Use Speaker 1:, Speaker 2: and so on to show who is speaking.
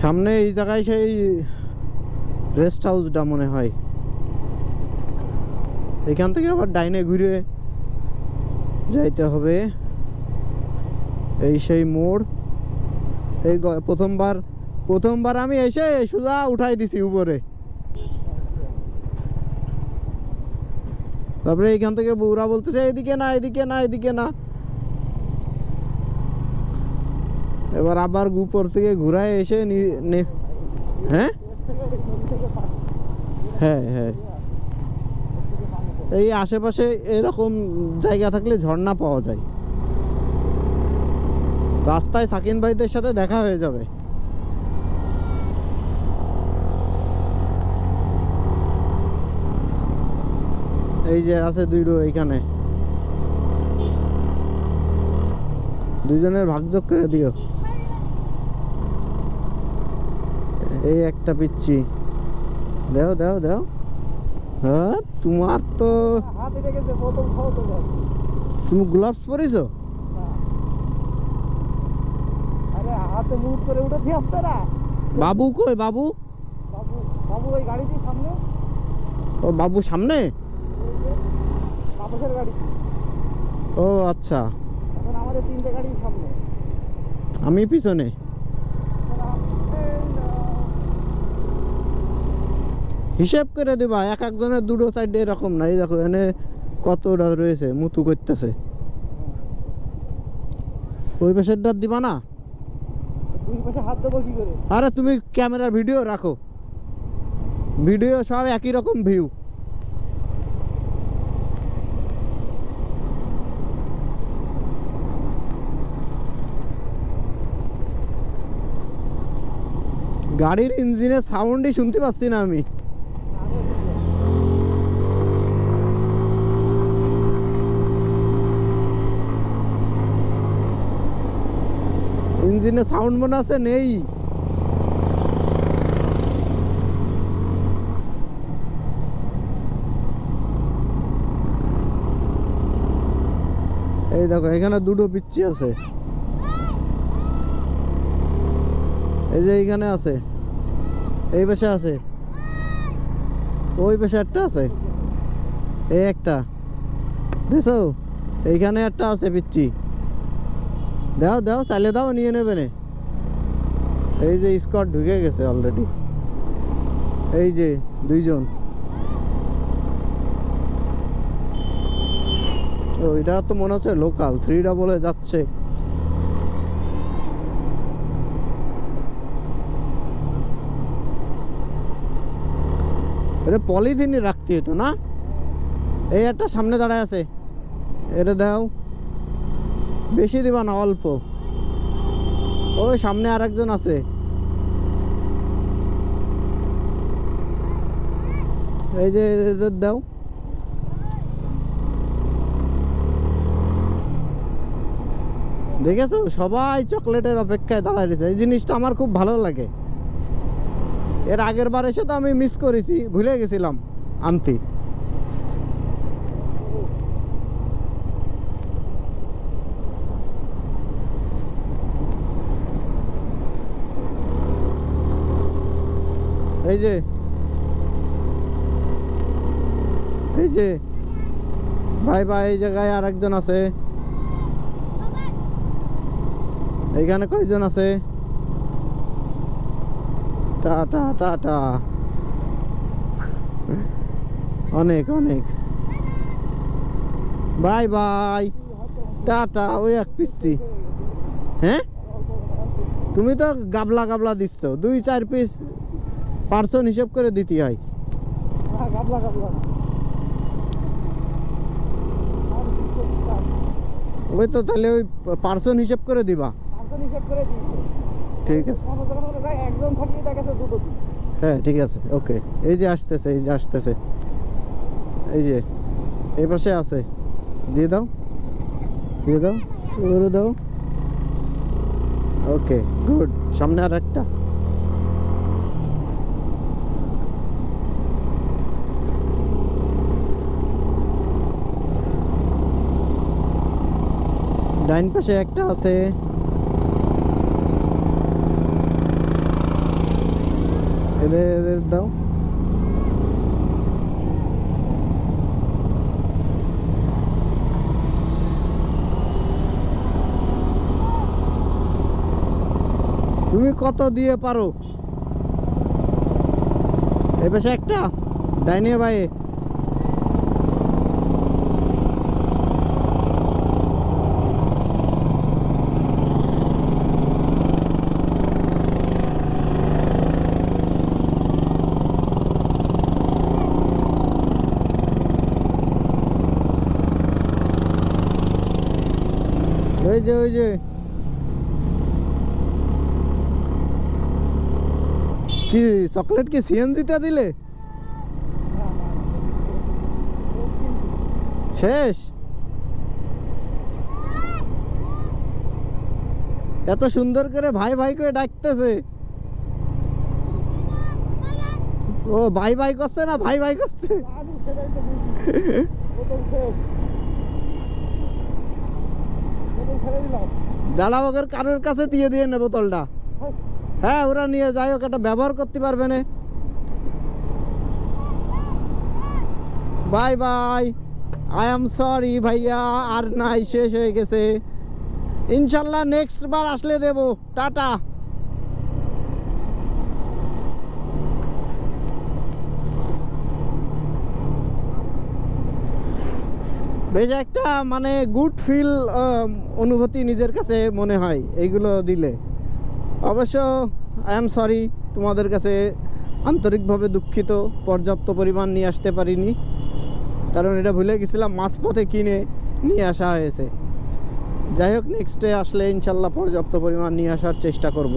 Speaker 1: সামনে এই জায়গায় সেই রেস্ট হাউসটা মনে হয়। এখান থেকে আবার ডাইনে ঘুরে যাইতে হবে। এই সেই মোড়। এই প্রথমবার প্রথমবার আমি এসে সোজা উঠাই দিছি উপরে। তারপরে এইখান থেকে বউরা বলতেছে এদিকে না এদিকে না এদিকে না। এবার আবার উপর থেকে ঘুরায় এসে হ্যাঁ? হ্যাঁ হ্যাঁ। এই আশেপাশে এরকম জায়গা থাকলে ঝর্ণা পাওয়া যায়। রাস্তায় সাকিন ভাইদের সাথে দেখা হয়ে যাবে। এই যে আছে দুইটো এইখানে। দুইজনের ভাগযোগ করে দিও। এই একটা পিচ্ছি। দেও দেও দেও। হ্যাঁ তোমার তো। তুমি গ্লাভস পরেছো? বাবু কই বাবু?
Speaker 2: বাবু বাবু ওই গাড়িটি সামনে
Speaker 1: ও বাবু সামনে?
Speaker 2: গাড়ি
Speaker 1: ও আচ্ছা।
Speaker 2: এখন আমাদের তিনটে গাড়ি সামনে।
Speaker 1: আমি পিছনে
Speaker 2: এখন আম- এই না।
Speaker 1: হিসেব করে দেবা এক একজনের দুটো সাইডে এরকম নাই দেখো এখানে কতটা রয়েছে মুতু করতেছে। ওই পাশেরটা দিবা না? আরে তুমি ক্যামেরার ভিডিও রাখো। ভিডিও সব একই রকম ভিউ গাড়ির ইঞ্জিনের সাউন্ডই শুনতে পাচ্ছি না আমি। ইঞ্জিনে সাউন্ড মনে আছে? নেই। এই দেখো, এখানে দুটো পিচ্ছি আছে। এই যে এইখানে আছে। এই পাশে আছে। ওই পাশে একটা আছে। এই একটা। দেখছ? এইখানে একটা আছে পিচ্ছি। দাও দাও চালিয়ে দাও, নিয়ে নেবে নে। এই যে স্কট ঢুকে গেছে অলরেডি এই যে দুইজন। ও, এটা তো মনে হচ্ছে লোকাল থ্রি ডাবলে যাচ্ছে। এটা পলিথিনই রাখতে হতো না? এই একটা সামনে দাঁড়ায় আছে। এটা দাও। বেশি দিবা না, অল্প। ওই সামনে আরেকজন আছে। এই যে দাও। দেখেছ? সবাই চকলেটের অপেক্ষায় দাঁড়ায় রয়েছে। এই জিনিসটা আমার খুব ভালো লাগে। এর আগের বার এসে তো আমি মিস করেছি, ভুলে গেছিলাম, আনতে। এই যে। এই যে। ভাই ভাই, এই জায়গায় আর একজন আছে। এইখানে কয়জন আছে? টাটা টাটা অনেক অনেক। বাই বাই টাটা ওই এক পিসছি হ্যাঁ? তুমি তো গাবলা গাবলা দিচ্ছ। দুই, চার পিস পার্সন হিসেব করে দিতে হয়। ওই তো তাহলে ওই পার্সন হিসেব করে দিবা। ঠিক আছে। হ্যাঁ ঠিক আছে। ওকে। এই যে আসতেছে, এই যে আসতেছে। এই যে, এই পাশে আছে। দিয়ে দাও। দিয়ে দাও। দাও। Okay, good. সামনে আর একটা। ডাইন পাশে একটা আছে। এদের এদের দাও। তুমি কত দিয়ে পারো? এ পাশে একটা? ডাইনে ভাই ওই যে ওই যে কি চকলেট কি সিএনজিতে দিলে? শেষ? এত সুন্দর করে ভাই ভাই করে ডাকতেছে। ও ভাই ভাই করছে না? ভাই ভাই করছে
Speaker 2: আমি সেটাই তো বুঝি বোতল শেষ বোতল ফেলে দিলাম
Speaker 1: দাঁড়া ওদের কারোর কাছে দিয়ে দিয়ে নেব
Speaker 2: তলটা।
Speaker 1: হ্যাঁ ওরা নিয়ে যাই হোক এটা ব্যবহার করতে পারবে না। Bye bye. I am sorry ভাইয়া, আর নাই, শেষ হয়ে গেছে। ইনশাল্লাহ নেক্সট বার আসলে দেবো। টাটা। বেশ একটা মানে গুড ফিল অনুভূতি নিজের কাছে মনে হয় এইগুলো দিলে। অবশ্য আই এম সরি তোমাদের কাছে আন্তরিকভাবে দুঃখিত, পর্যাপ্ত পরিমাণ নিয়ে আসতে পারিনি। কারণ এটা ভুলে গেছিলাম, মাঝপথে কিনে নিয়ে আসা হয়েছে। যাই হোক নেক্সটে আসলে ইনশাল্লাহ পর্যাপ্ত পরিমাণ নিয়ে আসার চেষ্টা করব।